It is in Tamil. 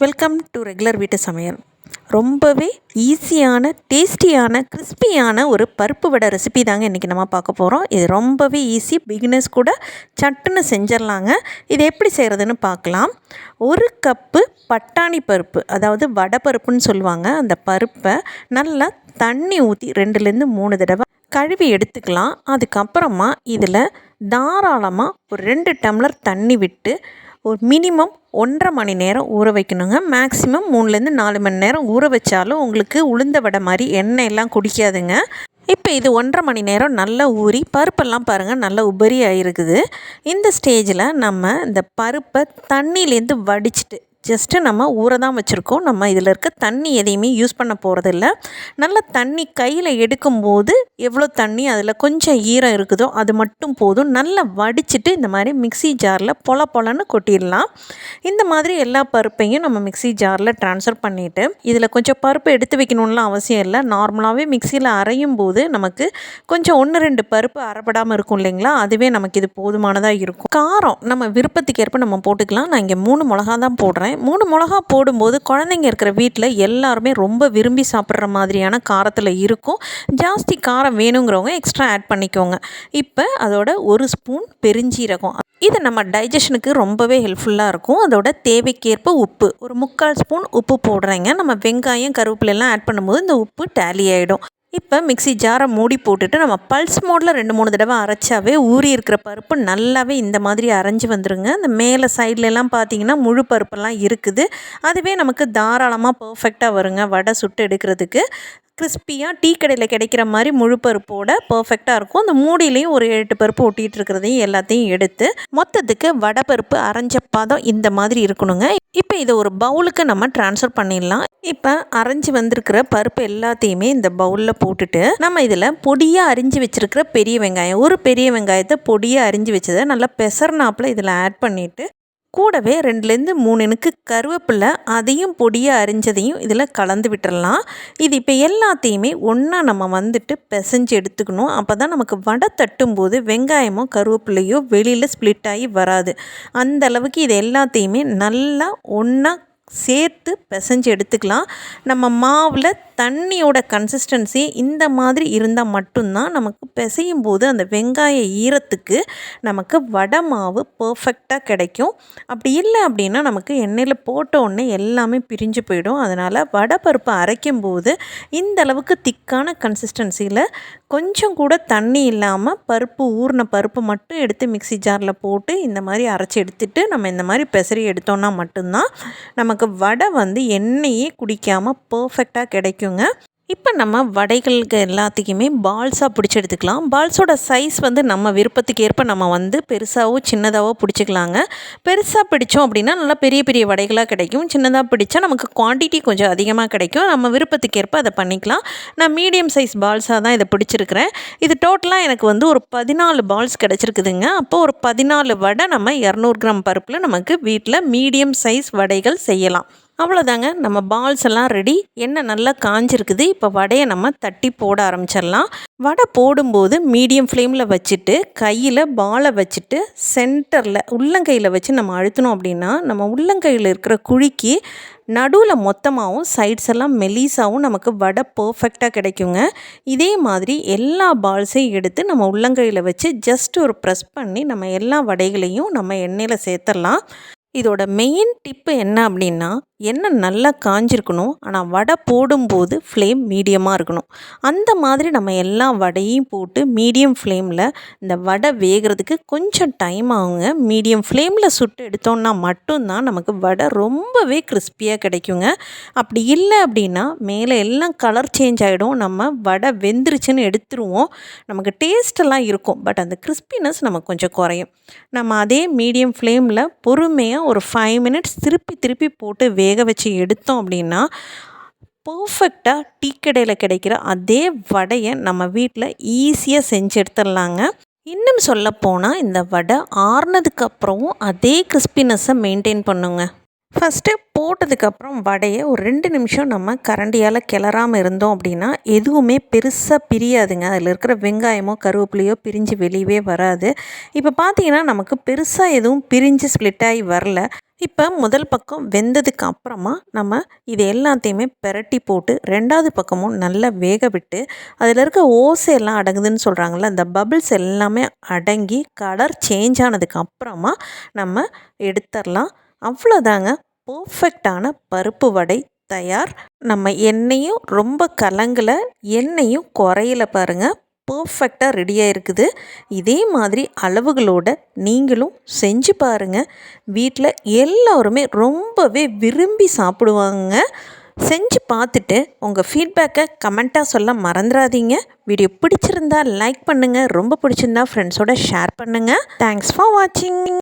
வெல்கம் டு ரெகுலர் வீட்டு சமையல். ரொம்பவே ஈஸியான டேஸ்டியான கிறிஸ்பியான ஒரு பருப்பு வடை ரெசிபி தாங்க இன்றைக்கி நம்ம பார்க்க போகிறோம் இது ரொம்பவே ஈஸி பிகினர்ஸ் கூட சட்டுன்னு செஞ்சிடலாங்க. இது எப்படி செய்கிறதுன்னு பார்க்கலாம். ஒரு கப்பு பட்டாணி பருப்பு அதாவது வடை பருப்புன்னு சொல்லுவாங்க அந்த பருப்பை நல்லா தண்ணி ஊற்றி ரெண்டுலேருந்து மூணு தடவை கழுவி எடுத்துக்கலாம். அதுக்கப்புறமா இதில் தாராளமாக ஒரு ரெண்டு டம்ளர் தண்ணி விட்டு ஒரு மினிமம் ஒன்றரை மணி நேரம் ஊற வைக்கணுங்க. மேக்ஸிமம் மூணுலேருந்து நாலு மணி நேரம் ஊற வச்சாலும் உங்களுக்கு உளுந்த வடை மாதிரி எண்ணெய் எல்லாம் குடிக்காதுங்க. இப்போ இது ஒன்றரை மணி நேரம் நல்லா ஊறி பருப்பெல்லாம் பாருங்கள் நல்லா உபரி ஆகிருக்குது இந்த ஸ்டேஜில் நம்ம இந்த பருப்பை தண்ணியிலேருந்து வடிச்சிட்டு ஜஸ்ட்டு நம்ம ஊற தான் வச்சுருக்கோம். நம்ம இதில் இருக்க தண்ணி எதையுமே யூஸ் பண்ண போகிறதில்ல நல்ல தண்ணி கையில் எடுக்கும்போது எவ்வளோ தண்ணி அதில் கொஞ்சம் ஈரம் இருக்குதோ அது மட்டும் போதும். நல்லா வடிச்சிட்டு இந்த மாதிரி மிக்சி ஜாரில் பொல பொலன்னு கொட்டிடலாம். இந்த மாதிரி எல்லா பருப்பையும் நம்ம மிக்சி ஜாரில் ட்ரான்ஸ்ஃபர் பண்ணிவிட்டு இதில் கொஞ்சம் பருப்பு எடுத்து வைக்கணும்லாம் அவசியம் இல்லை. நார்மலாகவே மிக்சியில் அரையும் போது நமக்கு கொஞ்சம் ஒன்று ரெண்டு பருப்பு அரைப்படாமல் இருக்கும் இல்லைங்களா? அதுவே நமக்கு இது போதுமானதாக இருக்கும். காரம் நம்ம விருப்பத்துக்கு ஏற்ப நம்ம போட்டுக்கலாம். நான் இங்கே மூணு மிளகா தான் போடுறேன். மூணு மிளகா போடும்போது குழந்தைங்க இருக்கிற வீட்டில் எல்லாருமே ரொம்ப விரும்பி சாப்பிட்ற மாதிரியான காரத்தில் இருக்கும். ஜாஸ்தி காரம் வேணுங்கிறவங்க எக்ஸ்ட்ரா ஆட் பண்ணிக்கோங்க. இப்போ அதோட ஒரு ஸ்பூன் பெருஞ்சீரகம். இது நம்ம டைஜஷனுக்கு ரொம்பவே ஹெல்ப்ஃபுல்லாக இருக்கும். அதோட தேவைக்கேற்ப உப்பு. ஒரு முக்கால் ஸ்பூன் உப்பு போடுறேங்க. நம்ம வெங்காயம் கருவேப்பிலெல்லாம் ஆட் பண்ணும்போது இந்த உப்பு டேலி ஆகிடும் இப்போ மிக்சி ஜாரை மூடி போட்டுட்டு நம்ம பல்ஸ் மோடில் ரெண்டு மூணு தடவை அரைச்சாவே ஊறி இருக்கிற பருப்பு நல்லாவே இந்த மாதிரி அரைஞ்சி வந்துருங்க. இந்த மேலே சைட்லலாம் பார்த்தீங்கன்னா முழு பருப்பெல்லாம் இருக்குது. அதுவே நமக்கு தாராளமாக பர்ஃபெக்டாக வருங்க. வடை சுட்டு எடுக்கிறதுக்கு. கிறிஸ்பியாக டீ கடையில் கிடைக்கிற மாதிரி முழு பருப்போட பர்ஃபெக்டாக இருக்கும். அந்த மூடிலையும் ஒரு எட்டு பருப்பு ஒட்டிகிட்டு இருக்கிறதையும் எல்லாத்தையும் எடுத்து மொத்தத்துக்கு வடை பருப்பு அரைஞ்ச பாதம் இந்த மாதிரி இருக்கணுங்க. இப்போ இதை ஒரு பவுலுக்கு நம்ம ட்ரான்ஸ்ஃபர் பண்ணிடலாம். இப்போ அரைஞ்சி வந்திருக்கிற பருப்பு எல்லாத்தையுமே இந்த பவுலில் போட்டுட்டு நம்ம இதில் பொடியாக அரிஞ்சு வச்சுருக்கிற பெரிய வெங்காயம் ஒரு பெரிய வெங்காயத்தை பொடியாக அரிஞ்சு வச்சதை நல்லா பெசர்னாப்பில் இதில் ஆட் பண்ணிவிட்டு கூடவே ரெண்டுலேருந்து மூணு எனக்கு கருவேப்பிலை அதையும் பொடியாக அரிஞ்சதையும் இதில் கலந்து விட்டுடலாம் இது இப்போ எல்லாத்தையுமே ஒன்றா நம்ம வந்துட்டு பிசைஞ்சு எடுத்துக்கணும். அப்போ தான் நமக்கு வடை தட்டும்போது வெங்காயமோ கருவேப்பிலையோ வெளியில் ஸ்ப்ளிட் ஆகி வராது. அந்த அளவுக்கு இது எல்லாத்தையுமே நல்லா ஒன்றா சேர்த்து பிசைஞ்சு எடுத்துக்கலாம். நம்ம மாவில் தண்ணியோட கன்சிஸ்டன்சி இந்த மாதிரி இருந்தால் மட்டும்தான் நமக்கு பிசையும் போது அந்த வெங்காய ஈரத்துக்கு நமக்கு வடை மாவு பர்ஃபெக்டாக கிடைக்கும். அப்படி இல்லை அப்படின்னா நமக்கு எண்ணெயில் போட்ட உடனே எல்லாமே பிரிஞ்சு போயிடும். அதனால் வடை பருப்பு அரைக்கும் போது இந்த அளவுக்கு திக்கான கன்சிஸ்டன்சியில் கொஞ்சம் கூட தண்ணி இல்லாமல் பருப்பு ஊறின பருப்பு மட்டும் எடுத்து மிக்சி ஜாரில் போட்டு இந்த மாதிரி அரைச்சி எடுத்துகிட்டு நம்ம இந்த மாதிரி பெசரி எடுத்தோன்னா மட்டும்தான் நமக்கு வடை வந்து எண்ணெயே குடிக்காமல் பர்ஃபெக்டாக கிடைக்குங்க. இப்போ நம்ம வடைகளுக்கு எல்லாத்துக்குமே பால்ஸாக பிடிச்சி எடுத்துக்கலாம். பால்ஸோட சைஸ் வந்து நம்ம விருப்பத்துக்கு ஏற்ப நம்ம வந்து பெருசாகவோ சின்னதாகவோ பிடிச்சிக்கலாங்க. பெருசாக பிடிச்சோம் அப்படின்னா நல்லா பெரிய பெரிய வடைகளாக கிடைக்கும். சின்னதாக பிடிச்சா நமக்கு குவான்டிட்டி கொஞ்சம் அதிகமாக கிடைக்கும். நம்ம விருப்பத்துக்கு ஏற்ப அதை பண்ணிக்கலாம். நான் மீடியம் சைஸ் பால்ஸாக தான் இதை பிடிச்சிருக்கிறேன். இது டோட்டலாக எனக்கு வந்து ஒரு பதினாலு பால்ஸ் கிடச்சிருக்குதுங்க. அப்போ ஒரு பதினாலு வடை நம்ம இரநூறு கிராம் பருப்பில் நமக்கு வீட்டில் மீடியம் சைஸ் வடைகள் செய்யலாம். அவ்வளோதாங்க நம்ம பால்ஸ் எல்லாம் ரெடி எண்ணெய் நல்லா காஞ்சிருக்குது. இப்போ வடையை நம்ம தட்டி போட ஆரம்பிச்சிடலாம். வடை போடும்போது மீடியம் ஃப்ளேமில் வச்சுட்டு கையில் பாலை வச்சுட்டு சென்டரில் உள்ளங்கையில் வச்சு நம்ம அழுத்தணும் அப்படின்னா நம்ம உள்ளங்கையில் இருக்கிற குழிக்கு நடுவில் மொத்தமாகவும் சைட்ஸ் எல்லாம் மெலீஸாகவும் நமக்கு வடை பர்ஃபெக்டாக கிடைக்குங்க. இதே மாதிரி எல்லா பால்ஸையும் எடுத்து நம்ம உள்ளங்கையில் வச்சு ஜஸ்ட் ஒரு ப்ரெஸ் பண்ணி நம்ம எல்லா வடைகளையும் நம்ம எண்ணெயில் சேர்த்துடலாம். இதோட மெயின் டிப்பு என்ன அப்படின்னா எண்ணெய் நல்லா காஞ்சிருக்கணும் ஆனால் வடை போடும்போது ஃப்ளேம் மீடியமாக இருக்கணும். அந்த மாதிரி நம்ம எல்லா வடையும் போட்டு மீடியம் ஃப்ளேமில் இந்த வடை வேகிறதுக்கு கொஞ்சம் டைம் ஆகுங்க. மீடியம் ஃப்ளேமில் சுட்டு எடுத்தோம்னா மட்டும்தான் நமக்கு வடை ரொம்பவே கிறிஸ்பியாக கிடைக்குங்க. அப்படி இல்லை அப்படின்னா மேலே எல்லாம் கலர் சேஞ்ச் ஆகிடும் நம்ம வடை வெந்துருச்சுன்னு எடுத்துருவோம். நமக்கு டேஸ்டெல்லாம் இருக்கும். பட் அந்த கிறிஸ்பினஸ் நமக்கு கொஞ்சம் குறையும். நம்ம அதே மீடியம் ஃப்ளேமில் பொறுமையாக ஒரு ஃபைவ் மினிட்ஸ் திருப்பி திருப்பி போட்டு வே வேக வச்சு எடுத்தோம் அப்படின்னா பர்ஃபெக்டாக டீ கடையில் கிடைக்கிற அதே வடையை நம்ம வீட்டில் ஈஸியாக செஞ்சு எடுத்துடலாங்க இன்னும் சொல்லப்போனால் இந்த வடை ஆறுனதுக்கப்புறமும் அதே கிறிஸ்பினஸ்ஸை மெயின்டைன் பண்ணுங்க. ஃபஸ்ட்டு போட்டதுக்கப்புறம் வடையை ஒரு ரெண்டு நிமிஷம் நம்ம கரண்டியால் கிளறாமல் இருந்தோம் அப்படின்னா எதுவுமே பெருசாக பிரியாதுங்க. அதில் இருக்கிற வெங்காயமோ கருவேப்பிலையோ பிரிஞ்சு வெளியவே வராது. இப்போ பார்த்தீங்கன்னா நமக்கு பெருசாக எதுவும் பிரிஞ்சு ஸ்ப்ளிட் ஆகி வரல. இப்போ முதல் பக்கம் வெந்ததுக்கு அப்புறமா நம்ம இது எல்லாத்தையுமே பெரட்டி போட்டு ரெண்டாவது பக்கமும் நல்லா வேக விட்டு அதில் இருக்க ஓசை எல்லாம் அடங்குதுன்னு சொல்கிறாங்கள்ல அந்த பபிள்ஸ் எல்லாமே அடங்கி கலர் சேஞ்ச் ஆனதுக்கு அப்புறமா நம்ம எடுத்துடலாம். அவ்வளோதாங்க பர்ஃபெக்டான பருப்பு வடை தயார். நம்ம எண்ணெயும் ரொம்ப கலங்கலை எண்ணெயும் குறையல பாருங்கள் பர்ஃபெக்டாக ரெடியாக இருக்குது இதே மாதிரி அளவுகளோட நீங்களும் செஞ்சு பாருங்கள் வீட்டில் எல்லோருமே ரொம்பவே விரும்பி சாப்பிடுவாங்க. செஞ்சு பார்த்துட்டு உங்கள் ஃபீட்பேக்கை கமெண்ட்டாக சொல்ல மறந்துடாதீங்க வீடியோ பிடிச்சிருந்தா லைக் பண்ணுங்கள் ரொம்ப பிடிச்சிருந்தா ஃப்ரெண்ட்ஸோட ஷேர் பண்ணுங்கள் தேங்க்ஸ் ஃபார் வாட்சிங்